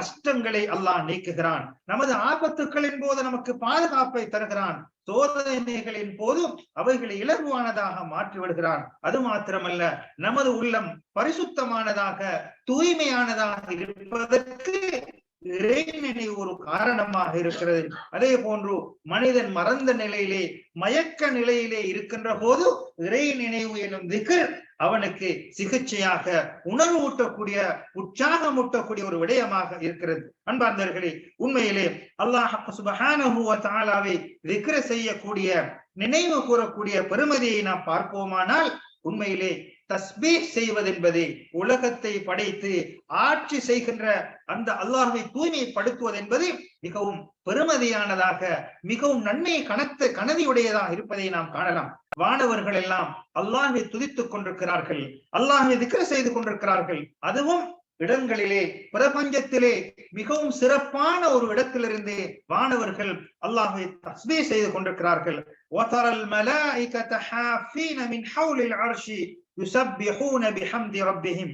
கஷ்டங்களை அல்லாஹ் நீக்குகிறான். நமது ஆபத்துக்களின் போது நமக்கு பாதுகாப்பை தருகிறான். சோதனைகளின் போதும் அவைகளை இலகுவானதாக மாற்றி விடுகிறான். அது மாத்திரமல்ல நமது உள்ளம் பரிசுத்தமானதாக தூய்மையானதாக இருப்பதற்கு இறைநிலை ஒரு காரணமாக இருக்கிறது. அதே போன்று மனிதன் மறந்த நிலையிலே மயக்க நிலையிலே இருக்கின்ற போது இறை நினைவு எனும் திகர் அவனுக்கு சிகிச்சையாக உணர்வூட்டக்கூடிய உற்சாகமூட்டக்கூடிய ஒரு விடயமாக இருக்கிறது. அன்பார்ந்தர்களே உண்மையிலே அல்லாஹ் சுபஹானஹு திக்ர செய்யக்கூடிய நினைவு கூறக்கூடிய பெருமதியை நாம் பார்ப்போமானால் உண்மையிலே தஸ்பீஹ் செய்வதென்பது உலகத்தை படைத்து ஆட்சி செய்கின்ற அந்த அல்லாஹை தூய்மைப்படுத்துவது என்பது மிகவும் பெருமதியானதாக மிகவும் நன்மை கணத்து கனதியுடையதாக இருப்பதை நாம் காணலாம். வானவர்கள் எல்லாம் அல்லாஹை துதித்துக் கொண்டிருக்கிறார்கள் அல்லாஹை திக்ர செய்து கொண்டிருக்கிறார்கள். அதுவும் இடங்களிலே பிரபஞ்சத்திலே மிகவும் சிறப்பான ஒரு இடத்திலிருந்து வானவர்கள் அல்லாஹை தஸ்மீ செய்து கொண்டிருக்கிறார்கள். وترى الملائكة حافين من حول العرش يسبحون بحمد ربهم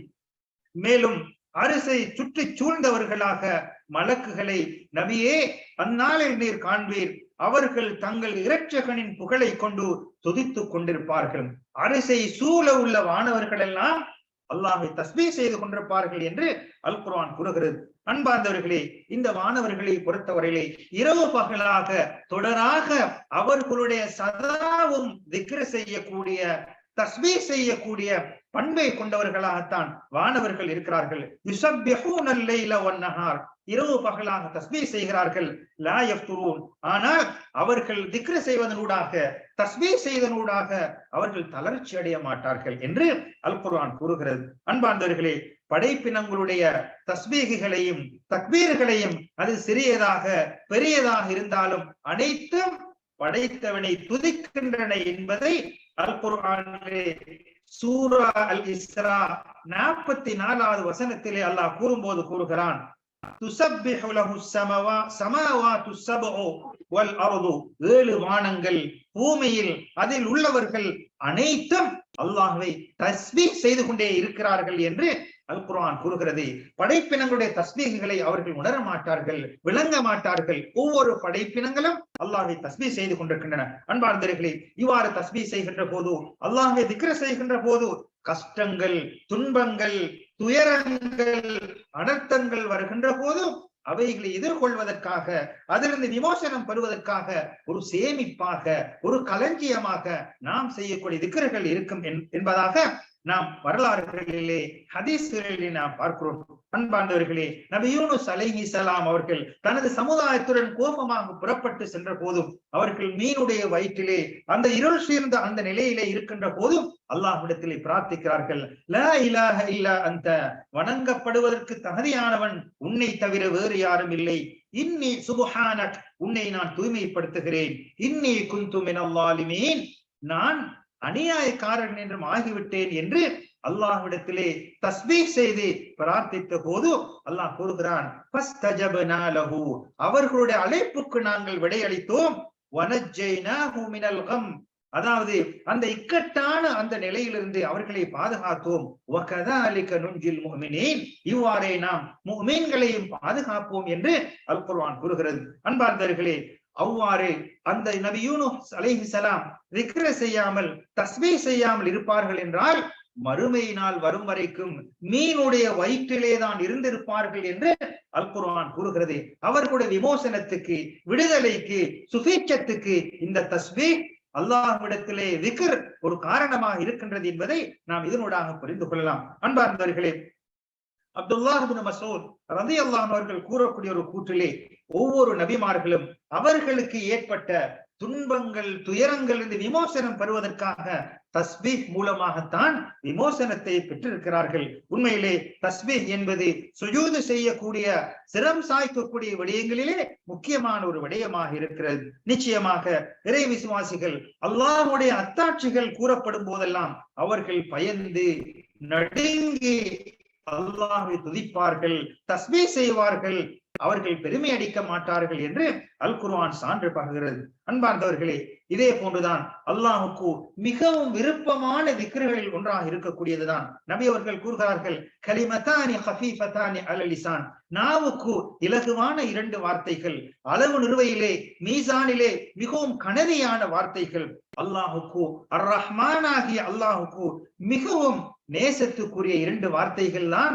மேலும் அரசை சுற்றி சூழ்ந்தவர்களாக மலக்குகளை நபியே அந்நாளில் நீர் காண்பீர் அவர்கள் தங்கள் இரட்சகனின் புகழை கொண்டு துதித்துக் கொண்டிருப்பார்கள் அரசை சூழ உள்ள வானவர்கள் எல்லாம் அல்லாஹை தஸ்பீ செய்து கொண்டிருப்பார்கள் என்று அல் குர்ஆன் கூறுகிறது அன்பார்ந்தவர்களே இந்த வானவர்களை பொறுத்தவரையிலே இரவு பகலாக தொடராக அவர்களுடைய சதாவும் திக்ர செய்யக்கூடிய தஸ்மி செய்யக்கூடிய பண்பை கொண்டவர்களாகத்தான் வானவர்கள் இருக்கிறார்கள். இரவு பகலாக தஸ்பீ செய்கிறார்கள். லா ஆனால் அவர்கள் திக்ர செய்வதனூடாக தஸ்பீ செய்வதனூடாக அவர்கள் தளர்ச்சி அடைய மாட்டார்கள் என்று அல் குர்ஆன் கூறுகிறது. அன்பார்ந்தவர்களே படைப்பினங்களுடைய தஸ்பீகுகளையும் தக்பீர்களையும் அது சிறியதாக பெரியதாக இருந்தாலும் அனைத்தும் படைத்தவனை துதிக்கின்றன என்பதை அல் குர்ஆனிலே சூரா அல் இஸ்ரா நாற்பத்தி நாலாவது வசனத்திலே அல்லாஹ் கூறும்போது கூறுகிறான். துசப்பிஹு லஹு சமவா ஸமாவாத்து வல் ஏழு வானங்கள் பூமியில் அதில் உள்ளவர்கள் அனைத்தும் அல்லாஹ்வை தஸ்பீஹ் செய்து கொண்டே இருக்கிறார்கள் என்று அல் குரான் கூறுகிறது படைப்பினங்களுடைய தஸ்பீகளை அவர்கள் உணர மாட்டார்கள் விளங்க மாட்டார்கள். ஒவ்வொரு படைப்பினங்களும் அல்லாஹை தஸ்மீ செய்து கொண்டிருக்கின்றன. அன்பார்ந்தர்களே இவ்வாறு தஸ்மீ செய்கின்ற போது அல்லாஹை திக்ர செய்கின்ற போது கஷ்டங்கள் துன்பங்கள் துயரங்கள் அனர்த்தங்கள் வருகின்ற போதும் அவைகளை எதிர்கொள்வதற்காக அதிலிருந்து விமோசனம் பெறுவதற்காக ஒரு சேமிப்பாக ஒரு களஞ்சியமாக நாம் செய்யக்கூடிய திக்கர்கள் இருக்கும் என்பதாக நாம் வரலாறுகளிலே ஹதீஸ்களிலே நாம் பார்க்கிறோம். அன்பாண்டவர்களே நபி யூனுஸ் அலைஹி சலாம் அவர்கள் தனது சமுதாயத்துடன் கோபமாக புறப்பட்டு சென்ற போதும் அவர்கள் மீனுடைய வயிற்றிலே அந்த இருள் சீர்ந்த அந்த நிலையிலே இருக்கின்ற போதும் அல்லாஹ்விடத்திலே பிரார்த்திக்கிறார்கள். ல இலாஹ இல்ல அந்த வணங்கப்படுவதற்கு தகுதியானவன் உன்னை தவிர வேறு யாரும் இல்லை. இன்னி சுபஹானக் உன்னை நான் தூய்மைப்படுத்துகிறேன். இன்னி குந்தும் மினல்லாலிமீன் நான் அநியாயக்காரன் என்றும் ஆகிவிட்டேன் என்று அல்லாஹ்விடத்திலே தஸ்பீ செய்து பிரார்த்தித்த போது அல்லாஹ் கூறுகிறான் அவர்களுடைய அழைப்புக்கு நாங்கள் விடையளித்தோம் அதாவது அந்த இக்கட்டான அந்த நிலையிலிருந்து அவர்களை பாதுகாத்தோம் இவ்வாறே நாம் முஹ்மீன்களையும் பாதுகாப்போம் என்று அல் குர்ஆன் கூறுகிறது. அன்பார்ந்தர்களே அவ்வாறு அந்த நபி யூனுஸ் அலைஹிசலாம் திக்ர செய்யாமல் தஸ்மி செய்யாமல் இருப்பார்கள் என்றால் மறுமையினால் வரும் வரைக்கும் மீனுடைய வயிற்றிலே தான் இருந்திருப்பார்கள் என்று அல் குர்ஆன் கூறுகிறது. அவர்களுடைய விமோசனத்துக்கு விடுதலைக்கு சுபீட்சத்துக்கு இந்த தஸ்பீ அல்லாஹ்விடத்திலே விக்கர் ஒரு காரணமாக இருக்கின்றது என்பதை நாம் இதனூடாக புரிந்து கொள்ளலாம். அன்பார்ந்தவர்களே அப்துல்லாஹிபின் மசூத் ரதி அல்லாஹ் அவர்கள் கூறக்கூடிய ஒரு கூற்றிலே ஒவ்வொரு நபிமார்களும் அவர்களுக்கு ஏற்பட்ட துன்பங்கள் துயரங்கள் இருந்து விமோசனம் பெறுவதற்காக தஸ்பீஹ் மூலமாகத்தான் விமோசனத்தை பெற்றிருக்கிறார்கள். உண்மையிலே தஸ்பீஹ் என்பது சுஜூது செய்யக்கூடிய சிரம் சாய்க்கக்கூடிய விடயங்களிலே முக்கியமான ஒரு விடயமாக இருக்கிறது. நிச்சயமாக இறை விசுவாசிகள் அல்லாஹுடைய அத்தாட்சிகள் கூறப்படும் போதெல்லாம் அவர்கள் பயந்து நடுங்கி அல்லாஹை துதிப்பார்கள் தஸ்பீ செய்வார்கள் அவர்கள் பெருமை அடிக்க மாட்டார்கள் என்று அல் குர்ஆன் சான்று பகர்கிறது. அன்பார்ந்தவர்களே இதே போன்றுதான் அல்லாஹுக்கு மிகவும் விருப்பமான திக்ருகளில் ஒன்றாக இருக்கக்கூடியதுதான். நபி அவர்கள் கூறுகிறார்கள் கலிமத்தானி ஹஃபீஃபத்தானி அலலிசான் நாவுக்கு இலகுவான இரண்டு வார்த்தைகள் அளவு நிறுவையிலே மீசானிலே மிகவும் கனதியான வார்த்தைகள். அல்லாஹுக்கு அர் ரஹ்மானாகிய அல்லாஹுக்கு மிகவும் நேசத்துக்குரிய இரண்டு வார்த்தைகள் தான்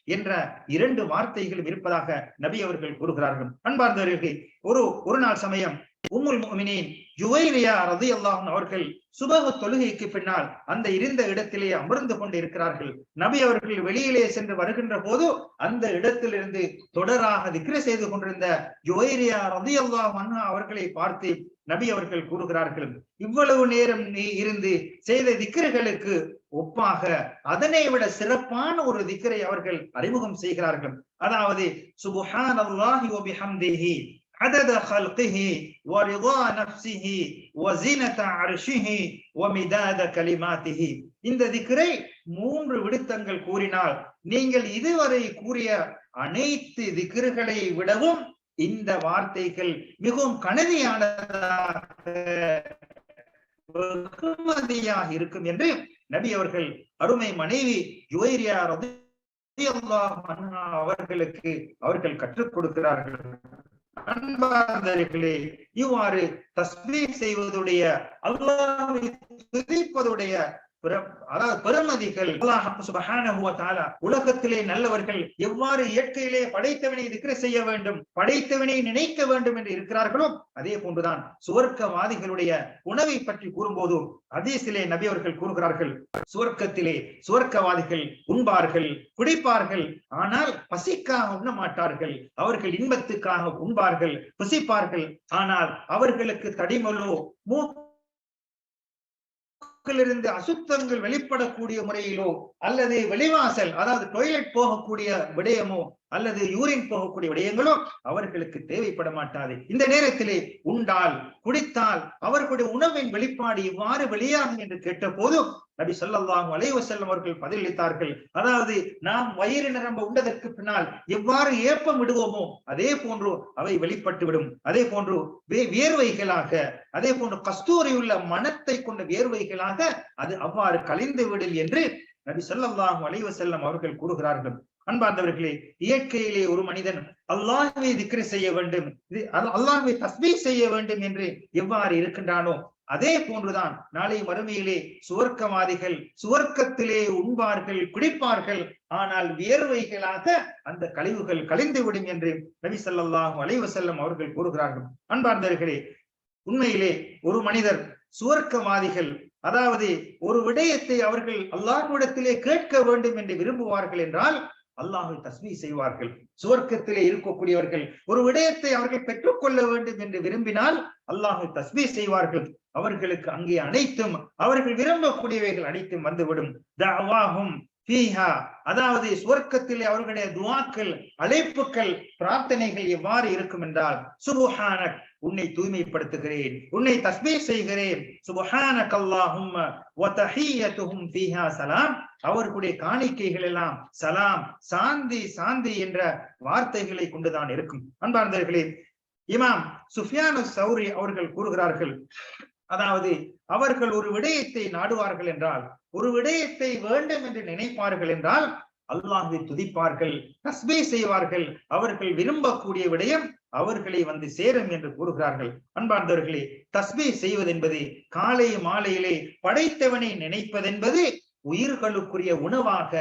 என்ற இரண்டு வார்த்தைகள் இருப்பதாக நபி அவர்கள் கூறுகிறார்கள். அன்பார்ந்தவர்களுக்கு ஒரு ஒரு நாள் சமயம் உம்முல் மோமினின் ஜுவைரியா ரலியல்லாஹு அவர்கள் சுபஹ தொழுகைக்கு பின்னால் அந்த இருந்த இடத்திலே அமர்ந்து கொண்டு இருக்கிறார்கள் நபி அவர்கள் வெளியிலே சென்று வருகின்ற போது அந்த இடத்திலிருந்து தொடராக திக்ர செய்து கொண்டிருந்த ஜுவைரியா ரலியல்லாஹு அன்ஹா அவர்களை பார்த்து நபி அவர்கள் கூறுகிறார்கள் இவ்வளவு நேரம் நீ இருந்து செய்த திக்ருகளுக்கு ஒப்பாக அதனை விட சிறப்பான ஒரு திக்கரை அவர்கள் அறிமுகம் செய்கிறார்கள் அதாவது சுபுஹான் அல்லாஹி வபிஹம்திஹி عدد خلقه ورضا نفسه وزنة عرشه ومداد كلماته இந்த திக்கரை மூன்று விடுத்தங்கள் கூறினால் நீங்கள் இதுவரை கூறிய அனைத்து திக்ருகளை விடவும் இந்த வார்த்தைகள் மிகவும் கனதியானதாக இருக்கும் என்று நபி அவர்கள் அருமை மனைவி ஜுவைரியா அவர்களுக்கு அவர்கள் கற்றுக் கொடுக்கிறார்கள். அன்பார்ந்தவர்களே இவ்வாறு தஸ்மீ செய்வதுடைய அல்லாவை துதிப்பதுடைய அதாவது பெருமதிகள் உலகத்திலே நல்லவர்கள் எவ்வாறு இயற்கையிலே படைத்தவனை திக்ர செய்ய வேண்டும் படைத்தவனை நினைக்க வேண்டும் என்று இருக்கிறார்களோ அதே போன்றுதான் சுவர்க்கவாதிகளுடைய உணவை பற்றி கூறும்போது அதீசிலே நபி அவர்கள் கூறுகிறார்கள் சுவர்க்கத்திலே சுவர்க்கவாதிகள் உண்பார்கள் குடிப்பார்கள் ஆனால் பசிக்காக உண்ண மாட்டார்கள் அவர்கள் இன்பத்துக்காக உண்பார்கள் புசிப்பார்கள் ஆனால் அவர்களுக்கு தடிமலோ மூக்கு இருந்து அசுத்தங்கள் வெளிப்படக்கூடிய முறையிலோ அல்லது வெளிவாசல் அதாவது டொய்லெட் போகக்கூடிய விடயமோ அல்லது யூரின் போகக்கூடிய விடயங்களோ அவர்களுக்கு தேவைப்பட மாட்டாது இந்த நேரத்திலே உண்டால் குடித்தால் அவர்களுடைய உணவின் வெளிப்பாடு இவ்வாறு வெளியாகும் என்று கேட்ட போது நபி சொல்லல்லாஹு அலைஹி வஸல்லம் அவர்கள் பதிலளித்தார்கள். அதாவது நாம் வயிறு நிரம்ப உண்டதற்கு பின்னால் எவ்வாறு ஏப்பம் விடுவோமோ அதே போன்று அவை வெளிப்பட்டு விடும். அதே போன்று வேர்வைகளாக அதே போன்று கஸ்தூரி உள்ள மனத்தை கொண்ட வேர்வைகளாக அது அவ்வாறு கலைந்து விடும் என்று நபி சொல்லல்லாஹு அலைஹி வஸல்லம் அவர்கள் கூறுகிறார்கள். அன்பார்ந்தவர்களே இயற்கையிலே ஒரு மனிதன் அல்லாஹ்வை திக்ரி செய்ய வேண்டும் அல்லாஹ்வை தஸ்மீ செய்ய வேண்டும் என்று எவ்வாறு இருக்கின்றானோ அதே போன்றுதான் நாளை மறுமையிலே சுவர்க்கவாதிகள் சுவர்க்கத்திலே உண்பார்கள் குடிப்பார்கள். ஆனால் வியர்வைகளாக அந்த கழிவுகள் கழிந்துவிடும் என்று நபி ஸல்லல்லாஹு அலைவசல்லம் அவர்கள் கூறுகிறார்கள். அன்பார்ந்தவர்களே உண்மையிலே ஒரு மனிதர் சுவர்க்கவாதிகள் அதாவது ஒரு விடயத்தை அவர்கள் அல்லாஹ்விடத்திலே கேட்க வேண்டும் என்று விரும்புவார்கள் என்றால் அல்லாஹை தஸ்மி செய்வார்கள். சுவர்க்கத்திலே இருக்கக்கூடியவர்கள் ஒரு விடயத்தை அவர்கள் பெற்றுக்கொள்ள வேண்டும் என்று விரும்பினால் அல்லாஹை தஸ்மி செய்வார்கள். அவர்களுக்கு அங்கே அனைத்தும் அவர்கள் விரும்பக்கூடியவைகள் அனைத்தும் வந்துவிடும். தஅவாஹும் அதாவது சுவர்க்கத்திலே அவர்களுடைய துவாக்கள் அழைப்புகள் பிரார்த்தனைகள் எவ்வாறு இருக்கும் என்றால் சுபுஹானக் உன்னை தூய்மைப்படுத்துகிறேன் உன்னை தஸ்மீ செய்கிறேன் சுபஹானக் அல்லாஹும் வ ஃபீஹா சலாம். அவர்களுடைய காணிக்கைகள் எல்லாம் சலாம் சாந்தி சாந்தி என்ற வார்த்தைகளை கொண்டுதான் இருக்கும். அன்பார்ந்தவர்களே இமாம் சுஃபியானு சௌரி அவர்கள் கூறுகிறார்கள் அதாவது அவர்கள் ஒரு விடயத்தை நாடுவார்கள் என்றால் ஒரு விடயத்தை வேண்டும் என்று நினைப்பார்கள் என்றால் அல்லாஹை துதிப்பார்கள் தஸ்பே செய்வார்கள். அவர்கள் விரும்பக்கூடிய விடயம் அவர்களை வந்து சேரும் என்று கூறுகிறார்கள். அன்பார்ந்தவர்களே தஸ்பே செய்வதென்பது காலை மாலையிலே படைத்தவனை நினைப்பதென்பது உயிர்களுக்குரிய உணவாக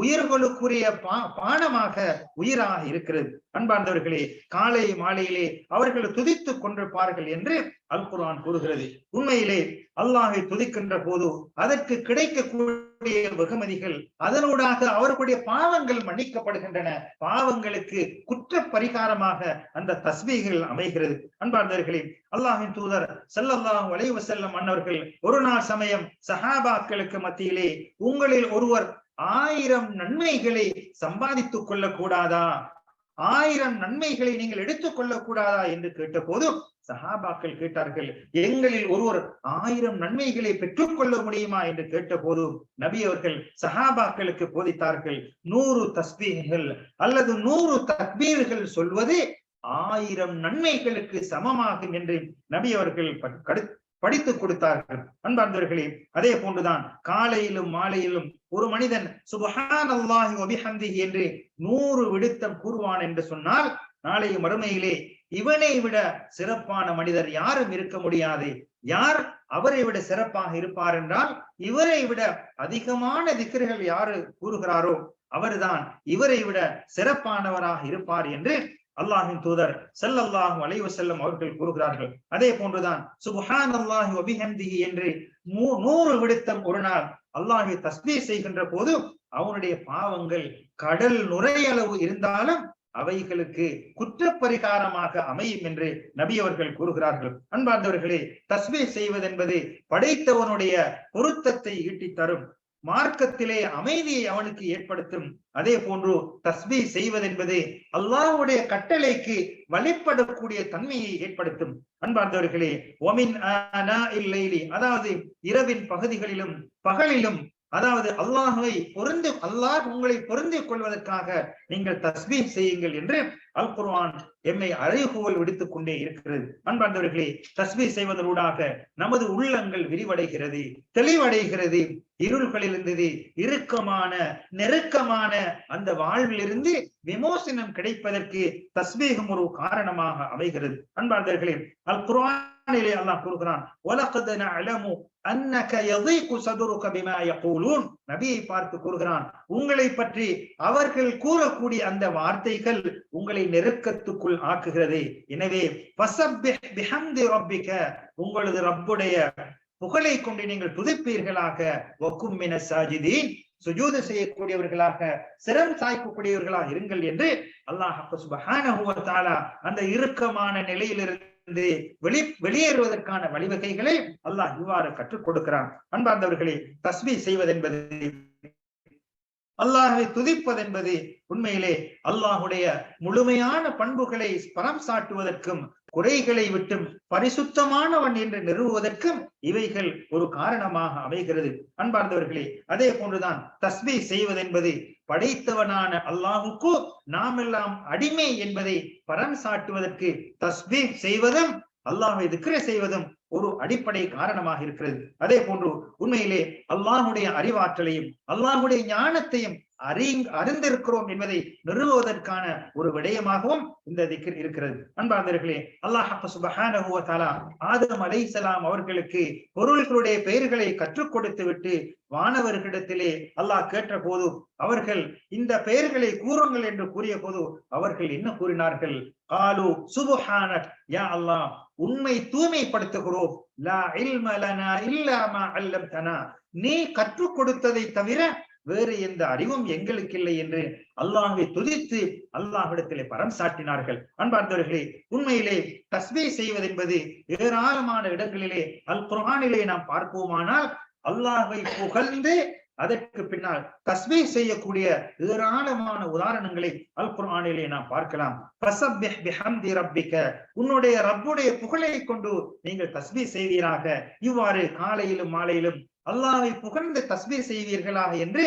உயிர்களுக்குரிய பா பானமாக உயிராக இருக்கிறது. அன்பார்ந்தவர்களே காலை மாலையிலே அவர்கள் துதித்துக் கொண்டிருப்பார்கள் என்று அல் குர்ஆன் கூறுகிறது. உண்மையிலே அல்லாஹை துதிக்கின்ற போது அதற்கு கிடைக்கக்கூடிய வெகுமதிகள் அதனூடாக அவர்களுடைய பாவங்கள் மன்னிக்கப்படுகின்றன. பாவங்களுக்கு குற்ற பரிகாரமாக அந்த தஸ்பீகள் அமைகிறது. அன்பார்ந்தவர்களே அல்லாஹின் தூதர் செல்லல்லாஹ் அலைஹி செல்லும் மன்னர்கள் ஒரு நாள் சமயம் சஹாபாக்களுக்கு மத்தியிலே உங்களில் ஒருவர் ஆயிரம் நன்மைகளை சம்பாதித்துக் கொள்ளக் கூடாதா ஆயிரம் நன்மைகளை நீங்கள் எடுத்துக் கொள்ளக்கூடாதா என்று கேட்டபோது சஹாபாக்கள் கேட்டார்கள் எங்களில் ஒருவர் ஆயிரம் நன்மைகளை பெற்றுக் கொள்ள முடியுமா? என்று கேட்டபோது நபி அவர்கள் சஹாபாக்களுக்கு போதித்தார்கள் நூறு தஸ்பீகள் அல்லது நூறு தக்பீர்கள் சொல்வது ஆயிரம் நன்மைகளுக்கு சமமாகும் என்று நபி அவர்கள் படித்துக் கொடுத்தார்கள். அன்பார்ந்தவர்களே அதே போன்றுதான் காலையிலும் மாலையிலும் ஒரு மனிதன் சுபஹான் அல்லாஹி ஒபிஹந்தி என்று நூறு விடுத்தம் கூறுவான் என்று சொன்னால் நாளைய மறுமையிலே இவனை விட சிறப்பான மனிதர் யாரும் இருக்க முடியாது. யார் அவரை விட சிறப்பாக இருப்பார் என்றால் இவரை விட அதிகமான திக்கர்கள் யாரு கூறுகிறாரோ அவர்தான் இவரை விட சிறப்பானவராக இருப்பார் என்று அல்லாஹின் தூதர் செல்லல்லாஹும் அலைவு செல்லும் அவர்கள் கூறுகிறார்கள். அதே போன்றுதான் சுபஹான் அல்லாஹி அபிஹந்திஹி என்று நூறு விடுத்தம் ஒரு நாள் அல்லாஹி தஸ்மீ செய்கின்ற போது அவனுடைய பாவங்கள் கடல் நுரையளவு இருந்தாலும் அவைகளுக்கு குற்றப்பரிகாரமாக அமையும் என்று நபி அவர்கள் கூறுகிறார்கள். அன்பார்ந்தவர்களே தஸ்மீ செய்வதென்பது படைத்தவனுடைய பொருத்தத்தை ஈட்டி தரும் மார்க்கத்திலே அமைதியை அவனுக்கு ஏற்படுத்தும். அதே போன்று தஸ்மி செய்வதென்பது அல்லாஹுடைய கட்டளைக்கு வழிபடக்கூடிய தன்மையை ஏற்படுத்தும். அன்பார்ந்தவர்களே ஒமின் அதாவது இரவின் பகுதிகளிலும் பகலிலும் அதாவது அல்லாஹுவை பொருந்து அல்லாஹ் உங்களை பொருந்திக் கொள்வதற்காக நீங்கள் தஸ்மீம் செய்யுங்கள் என்று அல் குர்வான் எம்மை அறைகூவல் விடுத்துக் கொண்டே இருக்கிறது. அன்பார்ந்தவர்களே தஸ்மி செய்வதனூடாக நமது உள்ளங்கள் விரிவடைகிறது தெளிவடைகிறது இருள்களில் இருந்தது இறுக்கமான நெருக்கமான அந்த வாழ்விலிருந்து விமோசனம் கிடைப்பதற்கு தஸ்மீகம் ஒரு காரணமாக அமைகிறது. அன்பார்ந்தவர்களே அல் குர்வானிலே அல்லாஹ் கூறுகிறான் அன்னக யதீகு சதுருக பிமா யகூலூன். நபியை பார்த்து கூறுகிறான் உங்களை பற்றி அவர்கள் கூறக்கூடிய அந்த வார்த்தைகள் உங்களை நெருக்கத்துக்குள் ஆக்குகிறது. எனவே பிஹம்தி ரப்பிக உங்களது ரப்புடைய புகழை கொண்டு நீங்கள் துதிப்பீர்களாக. ஒக்கும் மின சாஜிதீன். சுஜூது செய்யக்கூடியவர்களாக சிறம் சாய்க்கக்கூடியவர்களாக இருங்கள் என்று அல்லாஹ் அந்த இறுக்கமான நிலையிலிருந்து வெளி வெளியேறுவதற்கான வழிவகைகளை அல்லாஹ் இவ்வாறு கற்றுக் கொடுக்கிறான். அன்பார்ந்தவர்களே தஸ்மி செய்வதென்பது அல்லாஹை துதிப்பதென்பது உண்மையிலே அல்லாஹுடைய முழுமையான பண்புகளை பரம் சாட்டுவதற்கும் குறைகளை விட்டு பரிசுத்தமானவன் என்று நிறுவுவதற்கும் இவைகள் ஒரு காரணமாக அமைகிறது. அன்பார்ந்தவர்களே அதே போன்றுதான் தஸ்மி செய்வதென்பது படைத்தவனான அல்லாஹுக்கு நாம் எல்லாம் அடிமை என்பதை பரம் சாட்டுவதற்கு தஸ்மி செய்வதும் அல்லாஹை திக்ர செய்வதும் ஒரு அடிப்படை காரணமாக இருக்கிறது. அதே போன்று உண்மையிலே அல்லாஹுடைய அறிவாற்றலையும் அல்லாஹுடைய ஞானத்தையும் அறி அறிந்திருக்கிறோம் என்பதை நிறுவுவதற்கான ஒரு விடயமாகவும் இந்த திக்கர் இருக்கிறது. அன்பார்ந்தர்களே அல்லாஹ் சுபஹானஹுவ ஆதம் அலைசலாம் அவர்களுக்கு பொருள்களுடைய பெயர்களை கற்றுக் கொடுத்து விட்டு வானவர்களிடத்திலே அல்லாஹ் கேட்ட போது அவர்கள் இந்த பெயர்களை கூறுங்கள் என்று கூறிய போது அவர்கள் என்ன கூறினார்கள்? காலு சுபஹான யா அல்லாஹ் உண்மை தூய்மைப்படுத்துகிறோம் லா இல்ம லனா நீ கற்றுக் கொடுத்ததை தவிர வேறு எந்த அறிவும் எங்களுக்கு இல்லை என்று அல்லாஹை துதித்து அல்லாஹிடத்திலே பரம் சாட்டினார்கள். அன்பார்ந்தவர்களே உண்மையிலே தஸ்மி செய்வதென்பது ஏராளமான இடங்களிலே அல் குரானிலே நாம் பார்ப்போமானால் அல்லாஹை புகழ்ந்து அதற்கு பின்னால் தஸ்மீ செய்யக்கூடிய ஏராளமான உதாரணங்களை அல் குர்ஆனிலே நாம் பார்க்கலாம். உன்னுடைய ரப்புடைய புகழை கொண்டு நீங்கள் தஸ்மீ செய்வீராக. இவ்வாறு காலையிலும் மாலையிலும் அல்லாவை புகழ்ந்து தஸ்மீ செய்வீர்களாக என்று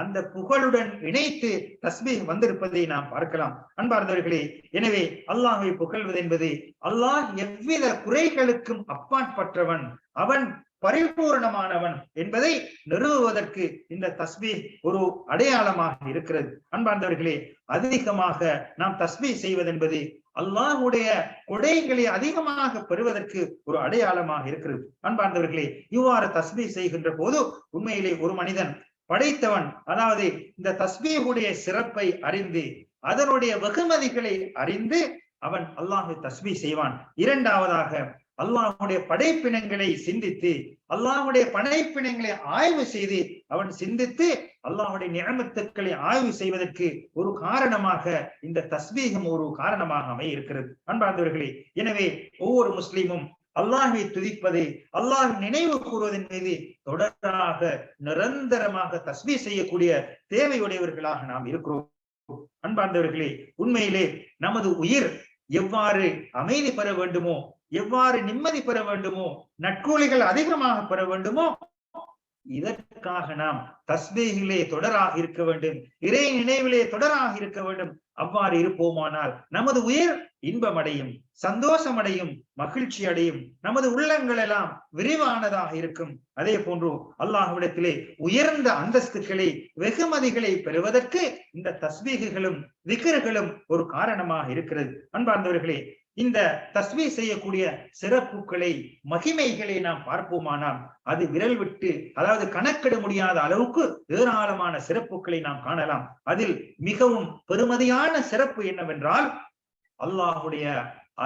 அந்த புகழுடன் இணைத்து தஸ்மீ வந்திருப்பதை நாம் பார்க்கலாம். அன்பார்ந்தவர்களே எனவே அல்லாஹை புகழ்வது என்பது அல்லாஹ் எவ்வித குறைகளுக்கும் அப்பாற்பட்டவன். அவன் பரிபூர்ணமானவன் என்பதை நிறுவுவதற்கு இந்த தஸ்மி ஒரு அடையாளமாக இருக்கிறது. அன்பார்ந்தவர்களே அதிகமாக நாம் தஸ்மி செய்வதென்பது அல்லாஹுடைய கொடைகளை அதிகமாக பெறுவதற்கு ஒரு அடையாளமாக இருக்கிறது. அன்பார்ந்தவர்களே இவ்வாறு தஸ்மி செய்கின்ற போது உண்மையிலே ஒரு மனிதன் படைத்தவன் அதாவது இந்த தஸ்மீகுடைய சிறப்பை அறிந்து அதனுடைய வெகுமதிகளை அறிந்து அவன் அல்லாஹு தஸ்மி செய்வான். இரண்டாவதாக அல்லாஹுடைய படைப்பினங்களை சிந்தித்து அல்லாஹுடைய படைப்பினங்களை ஆய்வு செய்து அவன் சிந்தித்து அல்லாஹுடைய நியமத்துக்களை ஆய்வு செய்வதற்கு ஒரு காரணமாக இந்த தஸ்மீகம் ஒரு காரணமாக அமைய இருக்கிறது. அன்பார்ந்தவர்களே எனவே ஒவ்வொரு முஸ்லீமும் அல்லாஹை துதிப்பது அல்லாஹ் நினைவு கூறுவதன் மீது தொடராக நிரந்தரமாக தஸ்மீ செய்யக்கூடிய தேவையுடையவர்களாக நாம் இருக்கிறோம். அன்பார்ந்தவர்களே உண்மையிலே நமது உயிர் எவ்வாறு அமைதி பெற வேண்டுமோ எவ்வாறு நிம்மதி பெற வேண்டுமோ நட்கூலிகள் அதிகமாக பெற வேண்டுமோ இதற்காக நாம் தஸ்பீகிலே தொடராக இருக்க வேண்டும் இறை நினைவிலே தொடராக இருக்க வேண்டும். அவ்வாறு இருப்போமானால் நமது உயிர் இன்பமடையும் சந்தோஷமடையும் மகிழ்ச்சி அடையும். நமது உள்ளங்கள் எல்லாம் விரிவானதாக இருக்கும். அதே போன்று அல்லாஹ்விடத்திலே உயர்ந்த அந்தஸ்துக்களை வெகுமதிகளை பெறுவதற்கு இந்த தஸ்பீகுகளும் விக்கிர்களும் ஒரு காரணமாக இருக்கிறது. அன்பார்ந்தவர்களே இந்த தஸ்மீ செய்யக்கூடிய சிறப்புகளை மகிமைகளை நாம் பார்ப்போமானால் அது விரல் விட்டு அதாவது கணக்கிட முடியாத அளவுக்கு ஏராளமான சிறப்புகளை நாம் காணலாம். அதில் மிகவும் பெருமதியான சிறப்பு என்னவென்றால் அல்லாஹுடைய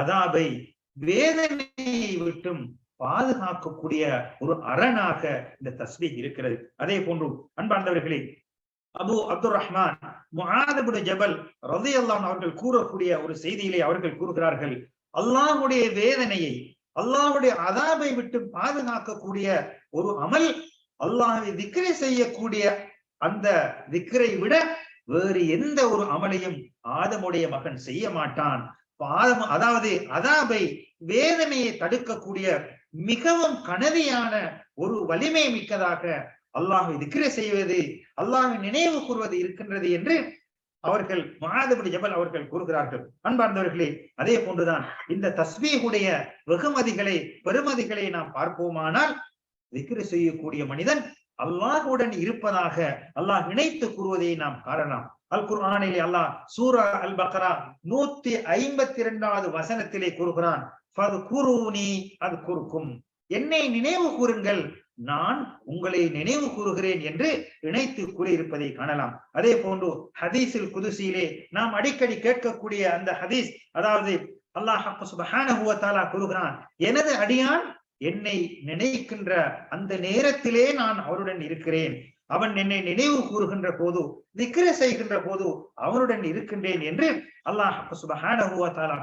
அதாபை வேதனையை விட்டும் பாதுகாக்கக்கூடிய ஒரு அரணாக இந்த தஸ்மி இருக்கிறது. அதே போன்று அன்பார்ந்தவர்களே அபு அப்துல் ரஹ்மான் முஹாதபுட ஜபல் ரதி அல்லாம் அவர்கள் கூறக்கூடிய ஒரு செய்தியிலே அவர்கள் கூறுகிறார்கள் அல்லாஹுடைய வேதனையை அல்லாஹுடைய அதாபை விட்டு பாதுகாக்கக்கூடிய ஒரு அமல் அல்லாஹை திக்ரை செய்யக்கூடிய அந்த திக்ரை விட வேறு எந்த ஒரு அமலையும் ஆதமுடைய மகன் செய்ய மாட்டான். ஆதம் அதாவது அதாபை வேதனையை தடுக்கக்கூடிய மிகவும் கனதியான ஒரு வலிமை மிக்கதாக அல்லாஹை திக்ர செய்வது அல்லாஹை நினைவு கூறுவது இருக்கின்றது என்று அவர்கள் மாதபடி ஜபல் அவர்கள் கூறுகிறார்கள். அன்பார்ந்தவர்களே அதே போன்றுதான் இந்த தஸ்மீகுடைய வெகுமதிகளை பெருமதிகளை நாம் பார்ப்போமானால் திக்ர செய்யக்கூடிய மனிதன் அல்லாஹுடன் இருப்பதாக அல்லாஹ் நினைத்து கூறுவதை நாம் காணலாம். அல் குர்ஆனிலே அல்லாஹ் சூரா அல் பக்ரா நூத்தி ஐம்பத்தி இரண்டாவது வசனத்திலே கூறுகிறான் அது குறுக்கும் என்னை நினைவு கூறுங்கள் நான் உங்களை நினைவு கூறுகிறேன் என்று இணைத்து கூறியிருப்பதை காணலாம். அதே போன்று ஹதீஸில் குதுசியிலே நாம் அடிக்கடி கேட்கக்கூடிய அந்த ஹதீஸ் அதாவது அல்லாஹ் சுபஹானஹுவத்தாலா கூறுகிறான் எனது அடியான் என்னை நினைக்கின்ற அந்த நேரத்திலே நான் அவருடன் இருக்கிறேன். அவன் என்னை நினைவு கூறுகின்ற போது திக்ர செய்கின்ற போது அவனுடன் இருக்கின்றேன் என்று அல்லாஹ் சுபஹானா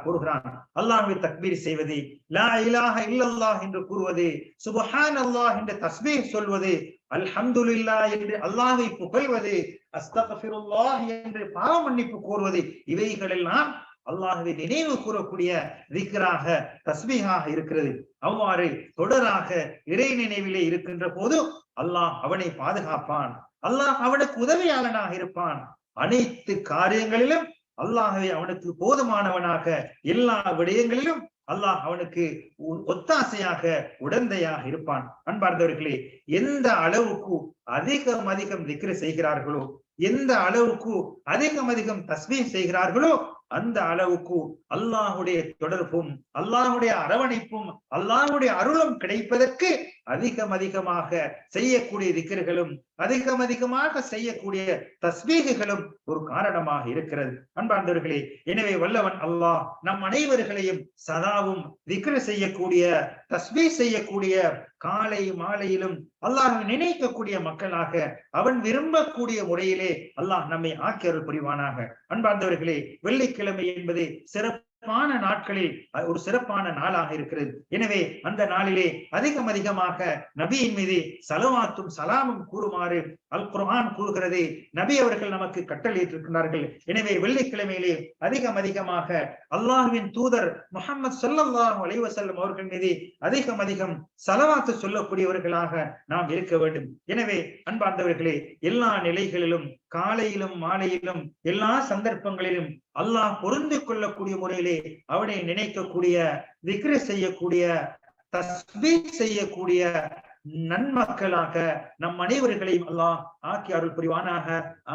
கூறுகிறான். அல்லாஹை தக்பீர் செய்வது லா இலாஹ இல்லல்லாஹ் என்று கூறுவது சுபஹான் அல்லாஹ் என்று தஸ்பீர் சொல்வது அல்ஹம்துலில்லா என்று அல்லாஹை புகழ்வது அஸ்தகஃபிருல்லாஹ் என்று பாவ மன்னிப்பு கோருவது இவைகளெல்லாம் அல்லாஹுவை நினைவு கூறக்கூடிய திக்ராக தஸ்மீகாக இருக்கிறது. அவ்வாறு தொடராக இறை நினைவிலே இருக்கின்ற போது அல்லாஹ் அவனை பாதுகாப்பான். அல்லாஹ் அவனுக்கு உதவியாளனாக இருப்பான். அனைத்து காரியங்களிலும் அல்லாஹவை அவனுக்கு போதுமானவனாக எல்லா விடயங்களிலும் அல்லாஹ் அவனுக்கு ஒத்தாசையாக உடந்தையாக இருப்பான். அன்பார்ந்தவர்களே எந்த அளவுக்கு அதிகம் அதிகம் திக்ர செய்கிறார்களோ எந்த அளவுக்கு அதிகம் அதிகம் தஸ்மீ செய்கிறார்களோ அந்த அளவுக்கு அல்லாஹுடைய தொடர்பும் அல்லாஹுடைய அரவணைப்பும் அல்லாஹுடைய அருளும் கிடைப்பதற்கு அதிகம் அதிகமாக செய்யக்கூடிய திக்கர்களும் அதிகம் அதிகமாக செய்யக்கூடிய தஸ்மீகுகளும் ஒரு காரணமாக இருக்கிறது. அன்பார்ந்தவர்களே எனவே வல்லவன் அல்லாஹ் நம் அனைவர்களையும் சதாவும் திக்ர செய்யக்கூடிய தஸ்மீ செய்யக்கூடிய காலை மாலையிலும் அல்லாஹ் நினைக்கக்கூடிய மக்களாக அவன் விரும்பக்கூடிய முறையிலே அல்லாஹ் நம்மை ஆக்கியருள் புரிவானாக. அன்பார்ந்தவர்களே வெள்ளிக்கிழமை என்பது சிறப்பு சிறப்பான நாட்களில் ஒரு சிறப்பான நாளாக இருக்கிறது. எனவே அந்த நாளிலே அதிகம் அதிகமாக நபியின் மீது சலவாத்தும் சலாமும் கூறுமாறு அல் குர்ஆன் கூறுகிறது நபி அவர்கள் நமக்கு கட்டளையிட்டிருக்கிறார்கள். எனவே வெள்ளிக்கிழமையிலே அதிகம் அதிகமாக அல்லாஹுவின் தூதர் முகமது சொல்லல்லாஹ் அலைவசல்லம் அவர்கள் மீது அதிகம் அதிகம் சலவாத்து சொல்லக்கூடியவர்களாக நாம் இருக்க வேண்டும். எனவே அன்பார்ந்தவர்களே எல்லா நிலைகளிலும் காலையிலும் மாலையிலும் எல்லா சந்தர்ப்பங்களிலும் அல்லாஹ் பொருந்து கொள்ளக்கூடிய முறையிலே அவனை நினைக்கக்கூடிய விக்ர செய்யக்கூடிய தஸ்மி செய்யக்கூடிய நன்மக்களாக நம் அனைவர்களையும் அல்லாஹ் ஆக்கி அருள் புரிவானாக.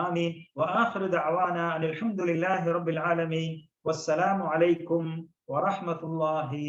ஆமீன். அலமதுல்லாஹி ரபில் ஆலமீன். வசலாம் அலைக்கும் வரமத்துல்லாஹி